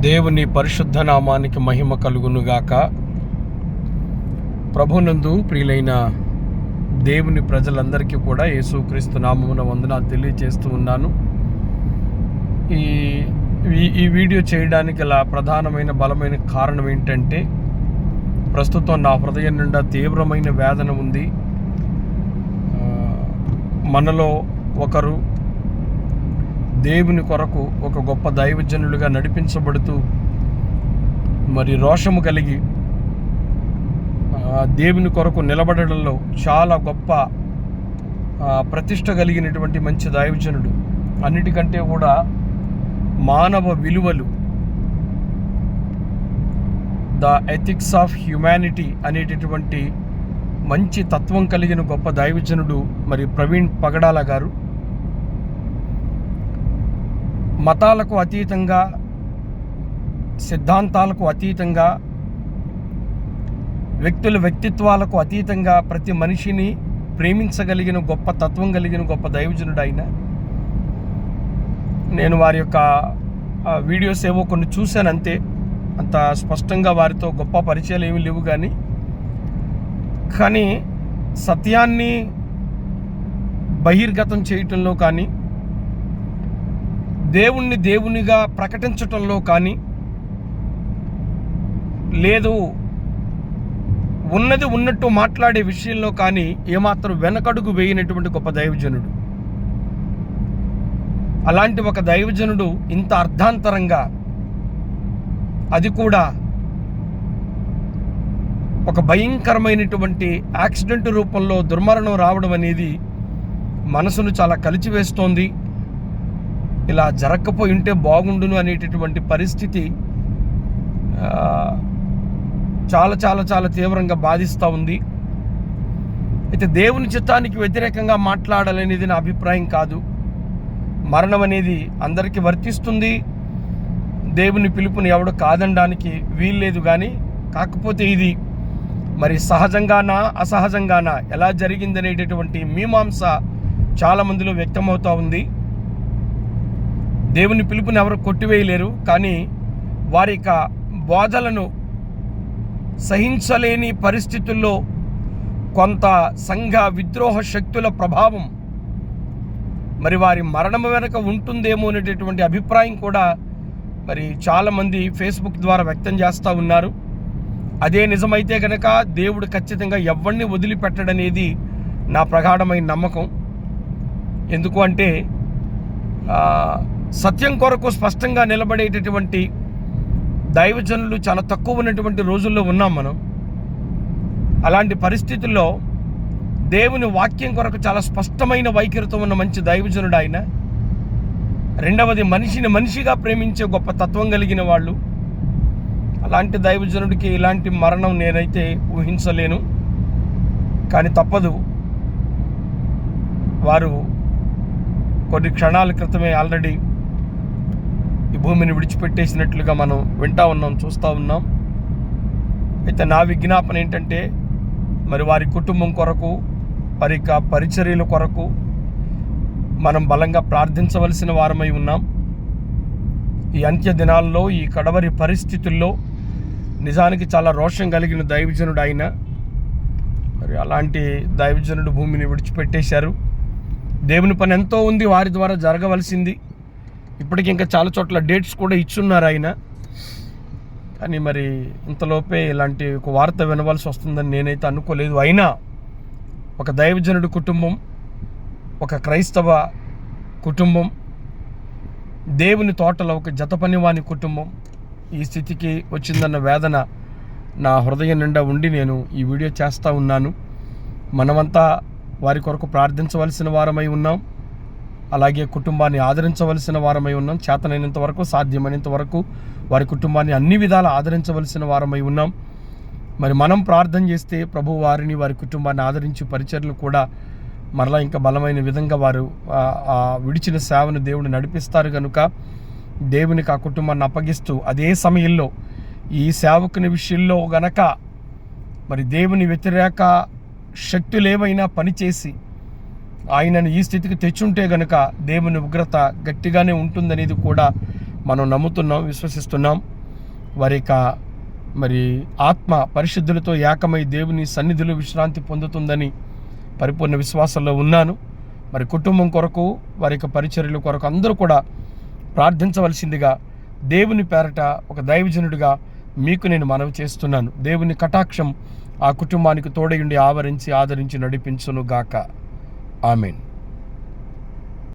దేవుని పరిశుద్ధ నామానికి మహిమ కలుగునుగాక. ప్రభునందు ప్రియులైన దేవుని ప్రజలందరికీ కూడా యేసుక్రీస్తు నామమున వందనాలు తెలియజేస్తూ ఉన్నాను. ఈ ఈ- వీడియో చేయడానికి ఇలా ప్రధానమైన బలమైన కారణం ఏంటంటే ప్రస్తుతం నా హృదయం నిండా తీవ్రమైన వేదన ఉంది. మనలో ఒకరు దేవుని కొరకు ఒక గొప్ప దైవజనులుగా నడిపించబడుతూ మరి రోషము కలిగి దేవుని కొరకు నిలబడడంలో చాలా గొప్ప ప్రతిష్ట కలిగినటువంటి మంచి దైవజనుడు. అన్నిటికంటే కూడా మానవ విలువలు ద ఎథిక్స్ ఆఫ్ హ్యుమానిటీ అనేటటువంటి మంచి తత్వం కలిగిన గొప్ప దైవజనుడు మరి ప్రవీణ్ పగడాల గారు. మతాలకు అతీతంగా సిద్ధాంతాలకు అతీతంగా వ్యక్తుల వ్యక్తిత్వాలకు అతీతంగా ప్రతి మనిషిని ప్రేమించగలిగిన గొప్ప తత్వం కలిగిన గొప్ప దైవజనుడు ఆయన నేను వారి యొక్క వీడియోస్ ఏవో కొన్ని చూశాను అంతే. అంత స్పష్టంగా వారితో గొప్ప పరిచయాలు ఏమీ లేవు కానీ. కానీ సత్యాన్ని బహిర్గతం చేయటంలో కానీ దేవుణ్ణి దేవునిగా ప్రకటించటంలో కానీ లేదు ఉన్నది ఉన్నట్టు మాట్లాడే విషయంలో కానీ ఏమాత్రం వెనకడుగు వేయనటువంటి గొప్ప దైవజనుడు. అలాంటి ఒక దైవజనుడు ఇంత అర్ధాంతరంగా అది కూడా ఒక భయంకరమైనటువంటి యాక్సిడెంట్ రూపంలో దుర్మరణం రావడం అనేది మనసును చాలా కలిచివేస్తోంది. ఇలా జరగకపోయి ఉంటే బాగుండును అనేటటువంటి పరిస్థితి చాలా చాలా చాలా తీవ్రంగా బాధిస్తూ ఉంది. అయితే దేవుని చిత్తానికి వ్యతిరేకంగా మాట్లాడాలనేది నా అభిప్రాయం కాదు. మరణం అనేది అందరికీ వర్తిస్తుంది. దేవుని పిలుపుని ఎవడు కాదనడానికి వీల్లేదు కానీ కాకపోతే ఇది మరి సహజంగానా అసహజంగానా ఎలా జరిగిందనేటటువంటి మీమాంస చాలామందిలో వ్యక్తమవుతూ ఉంది. దేవుని పిలుపుని ఎవరు కొట్టివేయలేరు కానీ వారి యొక్క బోధలను సహించలేని పరిస్థితుల్లో కొంత సంఘ విద్రోహ శక్తుల ప్రభావం మరి వారి మరణం వెనుక ఉంటుందేమో అనేటటువంటి అభిప్రాయం కూడా మరి చాలామంది ఫేస్బుక్ ద్వారా వ్యక్తం చేస్తూ ఉన్నారు. అదే నిజమైతే కనుక దేవుడు ఖచ్చితంగా ఎవరిని వదిలిపెట్టడనేది నా ప్రగాఢమైన నమ్మకం. ఎందుకు అంటే సత్యం కొరకు స్పష్టంగా నిలబడేటటువంటి దైవజనులు చాలా తక్కువ ఉన్నటువంటి రోజుల్లో ఉన్నాం మనం. అలాంటి పరిస్థితుల్లో దేవుని వాక్యం కొరకు చాలా స్పష్టమైన వైఖరితో ఉన్న మంచి దైవజనుడు ఆయన. రెండవది మనిషిని మనిషిగా ప్రేమించే గొప్ప తత్వం కలిగిన వాళ్ళు. అలాంటి దైవజనుడికి ఇలాంటి మరణం నేనైతే ఊహించలేను. కానీ తప్పదు. వారు కొన్ని క్షణాల క్రితమే ఆల్రెడీ ఈ భూమిని విడిచిపెట్టేసినట్లుగా మనం వింటా ఉన్నాం చూస్తూ ఉన్నాం. అయితే నా విజ్ఞాపన ఏంటంటే మరి వారి కుటుంబం కొరకు వారి యొక్క పరిచర్యల కొరకు మనం బలంగా ప్రార్థించవలసిన వారమై ఉన్నాం. ఈ అంత్య దినాల్లో ఈ కడవరి పరిస్థితుల్లో నిజానికి చాలా రోషం కలిగిన దైవజనుడు ఆయన. మరి అలాంటి దైవజనుడు భూమిని విడిచిపెట్టేశారు. దేవుని పని ఎంతో ఉంది వారి ద్వారా జరగవలసింది. ఇప్పటికి ఇంకా చాలా చోట్ల డేట్స్ కూడా ఇచ్చున్నారు ఆయన. కానీ మరి ఇంతలోపే ఇలాంటి ఒక వార్త వినవలసి వస్తుందని నేనైతే అనుకోలేదు. అయినా ఒక దైవజనుడి కుటుంబం ఒక క్రైస్తవ కుటుంబం దేవుని తోటలో ఒక జత పనివాని కుటుంబం ఈ స్థితికి వచ్చిందన్న వేదన నా హృదయం నిండా ఉండి నేను ఈ వీడియో చేస్తూ ఉన్నాను. మనమంతా వారి కొరకు ప్రార్థించవలసిన వారమై ఉన్నాం. అలాగే కుటుంబాన్ని ఆదరించవలసిన వారమై ఉన్నాం. చేతనైనంత వరకు సాధ్యమైనంత వరకు వారి కుటుంబాన్ని అన్ని విధాలు ఆదరించవలసిన వారమై ఉన్నాం. మరి మనం ప్రార్థన చేస్తే ప్రభు వారిని వారి కుటుంబాన్ని ఆదరించి పరిచర్లు కూడా మరలా ఇంకా బలమైన విధంగా వారు ఆ- విడిచిన సేవను దేవుడు నడిపిస్తారు కనుక దేవునికి ఆ కుటుంబాన్ని అప్పగిస్తూ అదే సమయంలో ఈ సేవకుని విషయంలో గనక మరి దేవుని వ్యతిరేక శక్తులు ఏవైనా పనిచేసి ఆయనను ఈ స్థితికి తెచ్చుంటే గనుక దేవుని ఉగ్రత గట్టిగానే ఉంటుందనేది కూడా మనం నమ్ముతున్నాం విశ్వసిస్తున్నాం. వారి యొక్క మరి ఆత్మ పరిశుద్ధులతో ఏకమై దేవుని సన్నిధిలో విశ్రాంతి పొందుతుందని పరిపూర్ణ విశ్వాసంలో ఉన్నాను. మరి కుటుంబం కొరకు వారి యొక్క పరిచర్యల కొరకు అందరూ కూడా ప్రార్థించవలసిందిగా దేవుని పేరట ఒక దైవజనుడిగా మీకు నేను మనవి చేస్తున్నాను. దేవుని కటాక్షం ఆ కుటుంబానికి తోడయుండి ఆవరించి ఆదరించి నడిపించును గాక Amen.